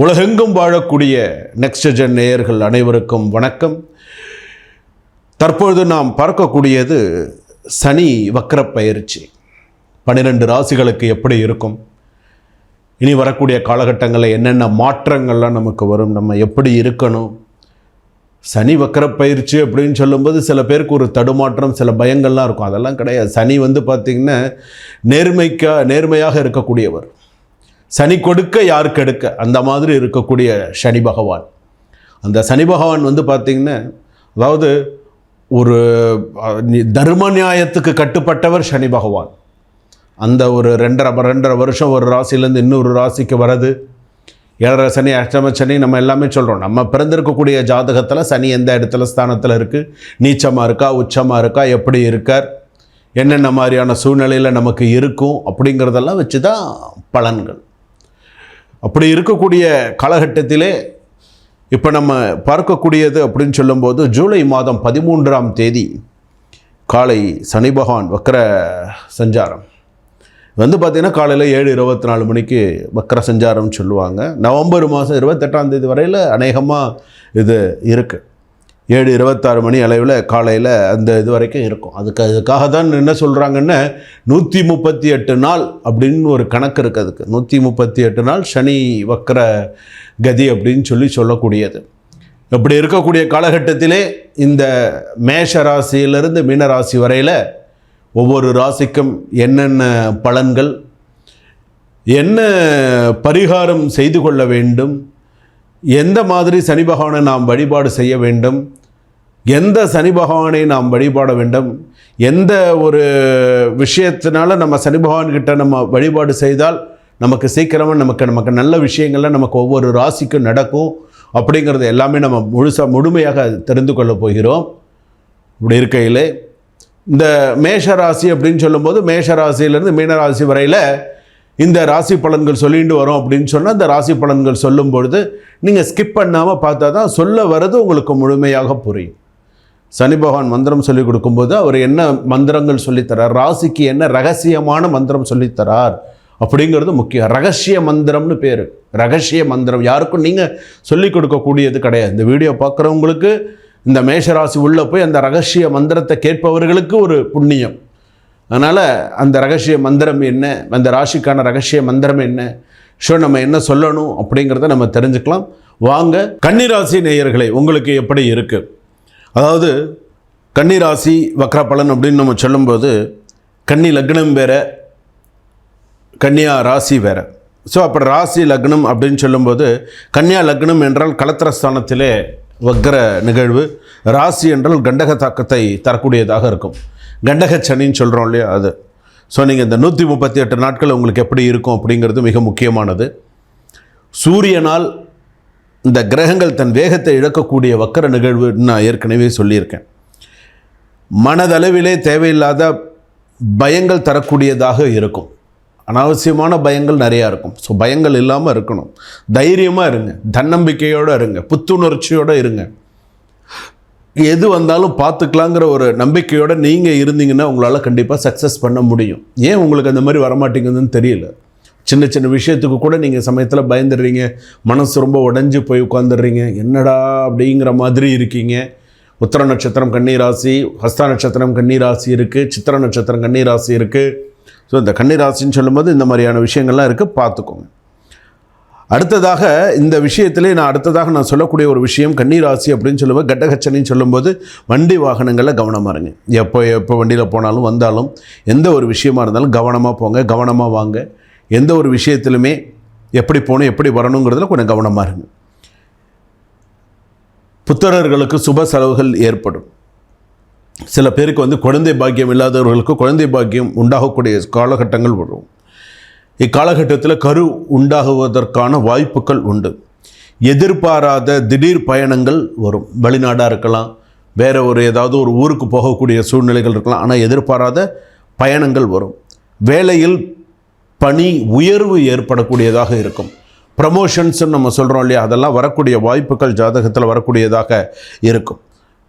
உலகெங்கும் வாழக்கூடிய next gen நேயர்கள் அனைவருக்கும் வணக்கம். தற்பொழுது நாம் பார்க்கக்கூடியது சனி வக்கர பயிற்சி. பன்னிரெண்டு ராசிகளுக்கு எப்படி இருக்கும்? இனி வரக்கூடிய காலகட்டங்களில் என்னென்ன மாற்றங்கள்லாம் நமக்கு வரும்? நம்ம எப்படி இருக்கணும்? சனி வக்கர பயிற்சி அப்படின்னு சொல்லும்போது சில பேருக்கு ஒரு தடுமாற்றம் சில பயங்கள்லாம் இருக்கும். அதெல்லாம் கிடையாது. சனி வந்து பார்த்திங்கன்னா நேர்மைக்கா நேர்மையாக இருக்கக்கூடியவர். சனி கொடுக்க யார் கெடுக்க? அந்த மாதிரி இருக்கக்கூடிய சனி பகவான். அந்த சனி பகவான் வந்து பார்த்திங்கன்னா அதாவது ஒரு தர்ம நியாயத்துக்கு கட்டுப்பட்டவர் சனி பகவான். அந்த ஒரு ரெண்டரை ரெண்டரை வருஷம் ஒரு ராசிலேருந்து இன்னொரு ராசிக்கு வர்றது ஏழரை சனி அஷ்டம சனி நம்ம எல்லாமே சொல்கிறோம் நம்ம பிறந்திருக்கக்கூடிய ஜாதகத்தில் சனி எந்த இடத்துல ஸ்தானத்தில் இருக்குது நீச்சமாக இருக்கா உச்சமாக இருக்கா எப்படி இருக்கார்? என்னென்ன மாதிரியான சூழ்நிலையில் நமக்கு இருக்கும்? அப்படிங்கிறதெல்லாம் வச்சு தான் பலன்கள். அப்படி இருக்கக்கூடிய காலகட்டத்திலே இப்போ நம்ம பார்க்கக்கூடியது அப்படின்னு சொல்லும்போது ஜூலை மாதம் பதிமூன்றாம் தேதி காலை சனி பகவான் வக்கர சஞ்சாரம். வந்து பார்த்திங்கன்னா காலையில் ஏழு இருபத்தி நாலு மணிக்கு வக்கர சஞ்சாரம்னு சொல்லுவாங்க. நவம்பர் மாதம் இருபத்தெட்டாம் தேதி வரையில் அநேகமாக இது இருக்குது ஏழு இருபத்தாறு மணி அளவில் காலையில் அந்த இது வரைக்கும் இருக்கும். அதுக்கு அதுக்காக தான் என்ன சொல்கிறாங்கன்னா நூற்றி முப்பத்தி எட்டு நாள் அப்படின்னு ஒரு கணக்கு இருக்குது அதுக்கு. நூற்றி முப்பத்தி எட்டு நாள் சனி வக்கர கதி அப்படின்னு சொல்லி சொல்லக்கூடியது. இப்படி இருக்கக்கூடிய காலகட்டத்திலே இந்த மேஷ ராசியிலிருந்து மீனராசி வரையில் ஒவ்வொரு ராசிக்கும் என்னென்ன பலன்கள் என்ன பரிகாரம் செய்து கொள்ள வேண்டும் எந்த மாதிரி சனி பகவானை நாம் வழிபாடு செய்ய வேண்டும்? எந்த சனி பகவானை நாம் வழிபாட வேண்டும்? எந்த ஒரு விஷயத்தினால நம்ம சனி பகவான்கிட்ட நம்ம வழிபாடு செய்தால் நமக்கு சீக்கிரமாக நமக்கு நமக்கு நல்ல விஷயங்கள்லாம் நமக்கு ஒவ்வொரு ராசிக்கும் நடக்கும். அப்படிங்கிறது எல்லாமே நம்ம முழுசாக முழுமையாக தெரிந்து கொள்ளப் போகிறோம். இப்படி இருக்கையில் இந்த மேஷ ராசி அப்படின்னு சொல்லும்போது மேஷ ராசியிலேருந்து மீனராசி வரையில் இந்த ராசி பலன்கள் சொல்லிட்டு வரோம் அப்படின்னு சொன்னால் இந்த ராசி பலன்கள் சொல்லும் பொழுது நீங்கள் ஸ்கிப் பண்ணாமல் பார்த்தா தான் சொல்ல வர்றது உங்களுக்கு முழுமையாக புரியும். சனி பகவான் மந்திரம் சொல்லிக் கொடுக்கும்போது அவர் என்ன மந்திரங்கள் சொல்லித்தரார் ராசிக்கு என்ன ரகசியமான மந்திரம் சொல்லித்தரார் அப்படிங்கிறது முக்கியம். ரகசிய மந்திரம்னு பேர். ரகசிய மந்திரம். யாருக்கும் நீங்கள் சொல்லிக் கொடுக்கக்கூடியது கிடையாது. இந்த வீடியோ பார்க்குறவங்களுக்கு இந்த மேஷராசி உள்ளே போய் அந்த ரகசிய மந்திரத்தை கேட்பவர்களுக்கு ஒரு புண்ணியம். அதனால் அந்த ரகசிய மந்திரம் என்ன அந்த ராசிக்கான ரகசிய மந்திரம் என்ன? ஸோ நம்ம என்ன சொல்லணும் அப்படிங்கிறத நம்ம தெரிஞ்சுக்கலாம். வாங்க கன்னிராசி நேயர்களை உங்களுக்கு எப்படி இருக்குது அதாவது கன்னிராசி வக்ர பலன் அப்படின்னு நம்ம சொல்லும்போது கன்னி லக்னம் வேற கன்னியா ராசி வேற. ஸோ அப்புறம் ராசி லக்னம் அப்படின்னு சொல்லும்போது கன்னியா லக்னம் என்றால் கலத்திரஸ்தானத்திலே வக்ர நிகழ்வு ராசி என்றால் கண்டக தாக்கத்தை தரக்கூடியதாக இருக்கும். கண்டக சனின்னு சொல்கிறோம் இல்லையா அது. ஸோ நீங்கள் இந்த நூற்றி முப்பத்தி எட்டு நாட்கள் உங்களுக்கு எப்படி இருக்கும் அப்படிங்கிறது மிக முக்கியமானது. சூரியனால் இந்த கிரகங்கள் தன் வேகத்தை இழக்கக்கூடிய வக்கர நிகழ்வு நான் ஏற்கனவே சொல்லியிருக்கேன். மனதளவிலே தேவையில்லாத பயங்கள் தரக்கூடியதாக இருக்கும். அனாவசியமான பயங்கள் நிறையா இருக்கும். ஸோ பயங்கள் இல்லாமல் இருக்கணும். தைரியமாக இருங்க. தன்னம்பிக்கையோடு இருங்க. புத்துணர்ச்சியோடு இருங்க. எது வந்தாலும் பார்த்துக்கலாங்கிற ஒரு நம்பிக்கையோடு நீங்கள் இருந்தீங்கன்னா உங்களால் கண்டிப்பாக சக்ஸஸ் பண்ண முடியும். ஏன் உங்களுக்கு அந்த மாதிரி வரமாட்டேங்குதுன்னு தெரியல. சின்ன சின்ன விஷயத்துக்கு கூட நீங்கள் சமயத்தில் பயந்துடுறீங்க. மனசு ரொம்ப உடஞ்சி போய் உட்காந்துடுறீங்க என்னடா அப்படிங்கிற மாதிரி இருக்கீங்க. உத்தர நட்சத்திரம் கன்னிராசி ஹஸ்த நட்சத்திரம் கன்னிராசி இருக்குது சித்திர நட்சத்திரம் கன்னிராசி இருக்குது ஸோ இந்த கன்னிராசின்னு சொல்லும்போது இந்த மாதிரியான விஷயங்கள்லாம் இருக்குது பார்த்துக்கோங்க. அடுத்ததாக இந்த விஷயத்திலே நான் அடுத்ததாக நான் சொல்லக்கூடிய ஒரு விஷயம் கன்னிராசி அப்படின்னு சொல்லுவேன் கட்டகச்சனின்னு சொல்லும்போது வண்டி வாகனங்களில் கவனமாக இருங்க. எப்போ எப்போ வண்டியில் போனாலும் வந்தாலும் எந்த ஒரு விஷயமா இருந்தாலும் கவனமாக போங்க கவனமாக வாங்க. எந்த ஒரு விஷயத்திலுமே எப்படி போகணும் எப்படி வரணுங்கிறதுல கொஞ்சம் கவனமாக இருங்க. புத்திரர்களுக்கு சுப செலவுகள் ஏற்படும். சில பேருக்கு வந்து குழந்தை பாக்கியம் இல்லாதவர்களுக்கு குழந்தை பாக்கியம் உண்டாகக்கூடிய காலகட்டங்கள் வரும். இக்காலகட்டத்தில் கரு உண்டாகுவதற்கான வாய்ப்புகள் உண்டு. எதிர்பாராத திடீர் பயணங்கள் வரும். வெளிநாடாக இருக்கலாம் வேறு ஒரு ஏதாவது ஒரு ஊருக்கு போகக்கூடிய சூழ்நிலைகள் இருக்கலாம் ஆனால் எதிர்பாராத பயணங்கள் வரும். வேலையில் பணி உயர்வு ஏற்படக்கூடியதாக இருக்கும். ப்ரமோஷன்ஸ்னு நம்ம சொல்கிறோம் இல்லையா அதெல்லாம் வரக்கூடிய வாய்ப்புகள் ஜாதகத்தில் வரக்கூடியதாக இருக்கும்.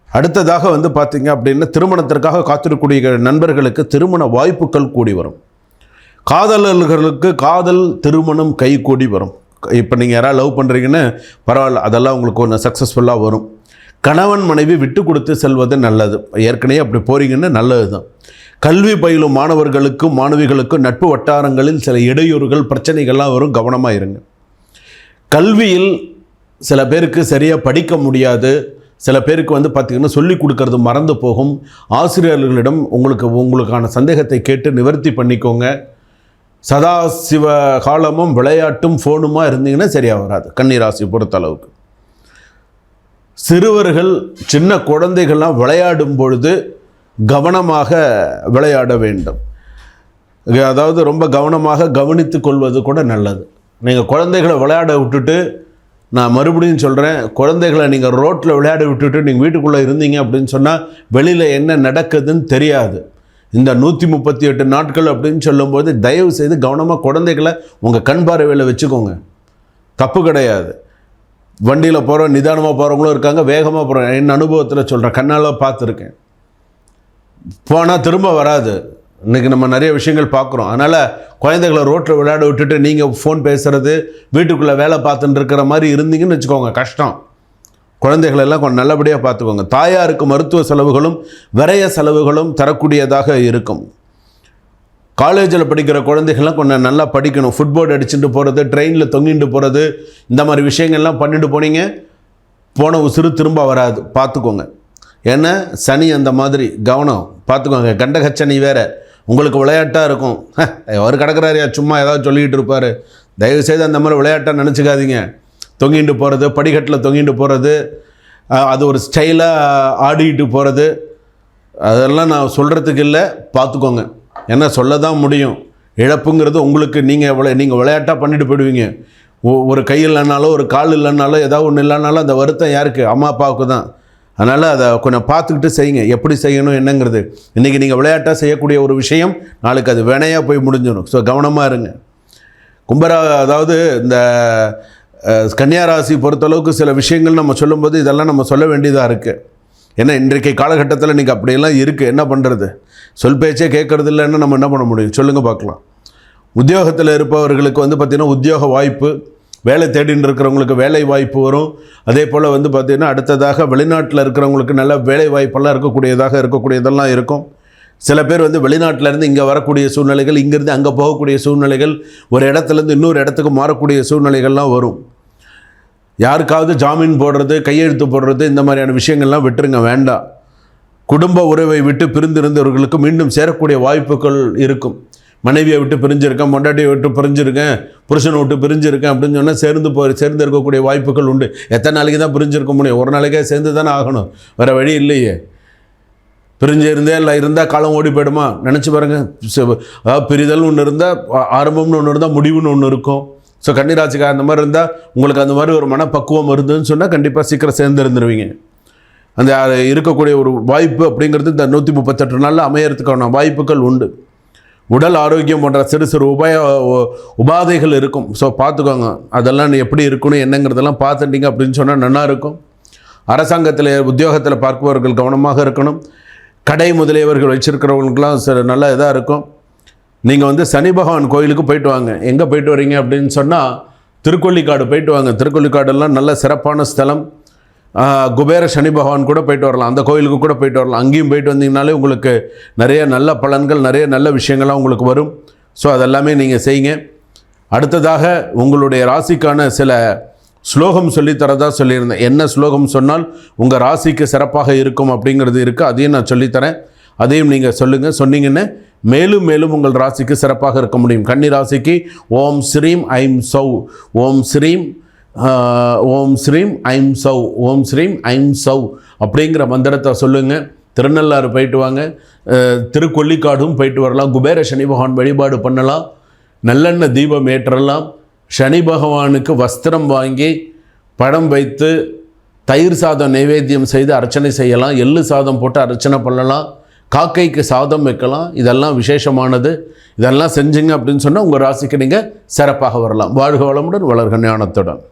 அடுத்ததாக வந்து பார்த்திங்க அப்படின்னா திருமணத்திற்காக காத்திருக்கக்கூடிய நண்பர்களுக்கு திருமண வாய்ப்புகள் கூடி வரும். காதலர்களுக்கு காதல் திருமணம் கைகூடி வரும். இப்போ நீங்கள் யாராவது லவ் பண்ணுறீங்கன்னு பரவாயில்ல அதெல்லாம் உங்களுக்கு ஒன்று சக்ஸஸ்ஃபுல்லாக வரும். கணவன் மனைவி விட்டு கொடுத்து செல்வது நல்லது. ஏற்கனவே அப்படி போகிறீங்கன்னு நல்லது தான் கல்வி பயிலும் மாணவர்களுக்கும் மாணவிகளுக்கும் நட்பு வட்டாரங்களில் சில இடையூறுகள் பிரச்சனைகள்லாம் வரும். கவனமாக இருங்க. கல்வியில் சில பேருக்கு சரியாக படிக்க முடியாது. சில பேருக்கு வந்து பார்த்திங்கன்னா சொல்லி கொடுக்கறது மறந்து போகும். ஆசிரியர்களிடம் உங்களுக்கு உங்களுக்கான சந்தேகத்தை கேட்டு நிவர்த்தி பண்ணிக்கோங்க. சதா சிவ காலமும் விளையாட்டும் ஃபோனுமா இருந்தீங்கன்னா சரியாக வராது கன்னிராசி பொறுத்தளவுக்கு. சிறுவர்கள் சின்ன குழந்தைகள்லாம் விளையாடும் பொழுது கவனமாக விளையாட வேண்டும். அதாவது ரொம்ப கவனமாக கவனித்து கொள்வது கூட நல்லது. நீங்கள் குழந்தைகளை விளையாட விட்டுட்டு நான் மறுபடியும் சொல்கிறேன் குழந்தைகளை நீங்கள் ரோட்டில் விளையாட விட்டுட்டு நீங்கள் வீட்டுக்குள்ளே இருந்தீங்க அப்படின்னு சொன்னால் வெளியில் என்ன நடக்குதுன்னு தெரியாது. இந்த நூற்றி முப்பத்தி எட்டு நாட்கள் அப்படின்னு சொல்லும்போது தயவு செய்து கவனமாக குழந்தைகளை உங்கள் கண் பார்வையில் வச்சுக்கோங்க. தப்பு கிடையாது. வண்டியில் போகிற நிதானமாக போகிறவங்களும் இருக்காங்க வேகமாக போகிறோம் என் அனுபவத்தில் சொல்கிறேன் கண்ணால் பார்த்துருக்கேன். போனால் திரும்ப வராது. இன்றைக்கி நம்ம நிறைய விஷயங்கள் பார்க்குறோம். அதனால் குழந்தைகளை ரோட்டில் விளையாட விட்டுட்டு நீங்கள் ஃபோன் பேசுகிறது வீட்டுக்குள்ளே வேலை பார்த்துட்டு இருக்கிற மாதிரி இருந்தீங்கன்னு வச்சுக்கோங்க கஷ்டம். குழந்தைகளெல்லாம் கொஞ்சம் நல்லபடியாக பார்த்துக்கோங்க. தாயாருக்கு மருத்துவ செலவுகளும் விரைய செலவுகளும் தரக்கூடியதாக இருக்கும். காலேஜில் படிக்கிற குழந்தைகள்லாம் கொஞ்சம் நல்லா படிக்கணும். ஃபுட்போர்ட் அடிச்சுட்டு போகிறது ட்ரெயினில் தொங்கிட்டு போகிறது இந்த மாதிரி விஷயங்கள்லாம் பண்ணிட்டு போனீங்க போன உசுறு திரும்ப வராது. பார்த்துக்கோங்க. ஏன்னா சனி அந்த மாதிரி கவனம். பார்த்துக்கோங்க கண்டகச்சனி வேறு. உங்களுக்கு விளையாட்டாக இருக்கும். அவர் கிடக்கிறாரியா சும்மா ஏதாவது சொல்லிக்கிட்டு இருப்பார். தயவுசெய்து அந்த மாதிரி விளையாட்டாக நினச்சிக்காதீங்க. தொங்கிட்டு போகிறது படிக்கட்டில் தொங்கிட்டு போகிறது அது ஒரு ஸ்டைலாக ஆடிக்கிட்டு போகிறது அதெல்லாம் நான் சொல்கிறதுக்கு இல்லை பார்த்துக்கோங்க ஏன்னா சொல்ல தான் முடியும். இழப்புங்கிறது உங்களுக்கு நீங்கள் விளை நீங்கள் விளையாட்டாக பண்ணிட்டு போயிடுவீங்க. ஒ- ஒரு கை இல்லைனாலும் ஒரு கால் இல்லைனாலும் ஏதாவது ஒன்று இல்லைனாலும் அந்த வருத்தம் யாருக்கு? அம்மா அப்பாவுக்கு தான். அதனால் அதை கொஞ்சம் பார்த்துக்கிட்டு செய்யுங்க. எப்படி செய்யணும் என்னங்கிறது. இன்றைக்கி நீங்கள் விளையாட்டாக செய்யக்கூடிய ஒரு விஷயம் நாளைக்கு அது வினையாக போய் முடிஞ்சிடும். ஸோ கவனமாக இருங்க. கும்பரா அதாவது இந்த கன்னியாராசி பொறுத்தளவுக்கு சில விஷயங்கள் நம்ம சொல்லும்போது இதெல்லாம் நம்ம சொல்ல வேண்டியதாக இருக்குது ஏன்னா இன்றைக்கு காலகட்டத்தில் இன்றைக்கி அப்படியெல்லாம் இருக்குது என்ன பண்ணுறது சொல் பேச்சே கேட்கறது இல்லைன்னு நம்ம என்ன பண்ண முடியும்? சொல்லுங்கள் பார்க்கலாம். உத்தியோகத்தில் இருப்பவர்களுக்கு வந்து பார்த்திங்கன்னா உத்தியோக வாய்ப்பு வேலை தேடின்னு இருக்கிறவங்களுக்கு வேலை வாய்ப்பு வரும். அதே போல் வந்து பார்த்திங்கன்னா அடுத்ததாக வெளிநாட்டில் இருக்கிறவங்களுக்கு நல்ல வேலை வாய்ப்பெல்லாம் இருக்கக்கூடியதாக இருக்கக்கூடியதெல்லாம் இருக்கும். சில பேர் வந்து வெளிநாட்டிலேருந்து இங்கே வரக்கூடிய சூழ்நிலைகள் இங்கேருந்து அங்கே போகக்கூடிய சூழ்நிலைகள் ஒரு இடத்துலேருந்து இன்னொரு இடத்துக்கு மாறக்கூடிய சூழ்நிலைகள்லாம் வரும். யாருக்காவது ஜாமீன் போடுறது கையெழுத்து போடுறது இந்த மாதிரியான விஷயங்கள்லாம் விட்டுருங்க வேண்டாம். குடும்ப உறவை விட்டு பிரிந்திருந்தவர்களுக்கு மீண்டும் சேரக்கூடிய வாய்ப்புகள் இருக்கும். மனைவியை விட்டு பிரிஞ்சிருக்கேன் மொண்டாட்டியை விட்டு பிரிஞ்சிருக்கேன் புருஷனை விட்டு பிரிஞ்சிருக்கேன் அப்படின்னு சொன்னால் சேர்ந்து போ சேர்ந்து இருக்கக்கூடிய வாய்ப்புகள் உண்டு. எத்தனை நாளைக்கு தான் பிரிஞ்சிருக்க முடியும்? ஒரு நாளைக்கே சேர்ந்து தானே ஆகணும். வேறு வழி இல்லையே. பிரிஞ்சு இருந்தே இல்லை இருந்தால் காலம் ஓடி போயிடுமா? நினச்சி பாருங்கள் அதாவது பிரிதல்னு ஒன்று இருந்தால் ஆரம்பம்னு ஒன்று இருந்தால் முடிவுன்னு ஒன்று இருக்கும். ஸோ கன்னிராசிக்கா அந்த மாதிரி இருந்தால் உங்களுக்கு அந்த மாதிரி ஒரு மனப்பக்குவம் இருந்ததுன்னு சொன்னால் கண்டிப்பாக சீக்கிரம் சேர்ந்து இருந்துருவீங்க அந்த இருக்கக்கூடிய ஒரு வாய்ப்பு அப்படிங்கிறது இந்த நூற்றி முப்பத்தெட்டு நாளில் அமையறதுக்கான வாய்ப்புகள் உண்டு. உடல் ஆரோக்கியம் போன்ற சிறு சிறு உபாய உ- உபாதைகள் இருக்கும். ஸோ பார்த்துக்கோங்க. அதெல்லாம் நீ எப்படி இருக்கணும் என்னங்கிறதெல்லாம் பார்த்துட்டீங்க அப்படின்னு சொன்னால் நல்லா இருக்கும். அரசாங்கத்தில் உத்தியோகத்தில் பார்ப்பவர்கள் கவனமாக இருக்கணும். கடை முதலியவர்கள் வச்சுருக்கிறவங்களுக்கெல்லாம் சில நல்ல இதாக இருக்கும். நீங்கள் வந்து சனி பகவான் கோயிலுக்கு போயிட்டு வாங்க. எங்கே போயிட்டு வரீங்க அப்படின்னு சொன்னால் திருக்கொல்லிக்காடு போயிட்டு வாங்க. திருக்கொல்லிக்காடெல்லாம் நல்ல சிறப்பான ஸ்தலம். குபேர சனி பகவான் கூட போயிட்டு வரலாம். அந்த கோயிலுக்கு கூட போயிட்டு வரலாம். அங்கேயும் போயிட்டு வந்தீங்கனாலே உங்களுக்கு நிறைய நல்ல பலன்கள் நிறைய நல்ல விஷயங்கள்லாம் உங்களுக்கு வரும். ஸோ அதெல்லாமே நீங்கள் செய்யுங்க. அடுத்ததாக உங்களுடைய ராசிக்கான சில ஸ்லோகம் சொல்லித்தரதா சொல்லியிருந்தேன். என்ன ஸ்லோகம் சொன்னால் உங்கள் ராசிக்கு சிறப்பாக இருக்கும் அப்படிங்கிறது இருக்குது அதையும் நான் சொல்லித்தரேன் அதையும் நீங்கள் சொல்லுங்கள் சொன்னீங்கன்னு மேலும் மேலும் உங்கள் ராசிக்கு சிறப்பாக இருக்க முடியும். கன்னி ராசிக்கு ஓம் ஸ்ரீம் ஐம் சௌ ஓம் ஸ்ரீம் ஓம் ஸ்ரீம் ஐம் சௌ ஓம் ஸ்ரீம் ஐம் சௌ அப்படிங்கிற மந்திரத்தை சொல்லுங்கள் திருநள்ளாறு போயிட்டு வாங்க. திருக்கொல்லிக்காடும் போயிட்டு வரலாம். குபேர சனி பகவான் வழிபாடு பண்ணலாம். நல்லெண்ணெய் தீபம் ஏற்றலாம். சனி பகவானுக்கு வஸ்திரம் வாங்கி படம் வைத்து தயிர் சாதம் நைவேத்தியம் செய்து அர்ச்சனை செய்யலாம். எள்ளு சாதம் போட்டு அர்ச்சனை பண்ணலாம். காக்கைக்கு சாதம் வைக்கலாம் இதெல்லாம் விசேஷமானது இதெல்லாம் செஞ்சுங்க அப்படின்னு சொன்னால் உங்கள் ராசிக்கு நீங்கள் சிறப்பாக வரலாம். வாழ்க வளமுடன் வளர்க ஞானத்துடன்.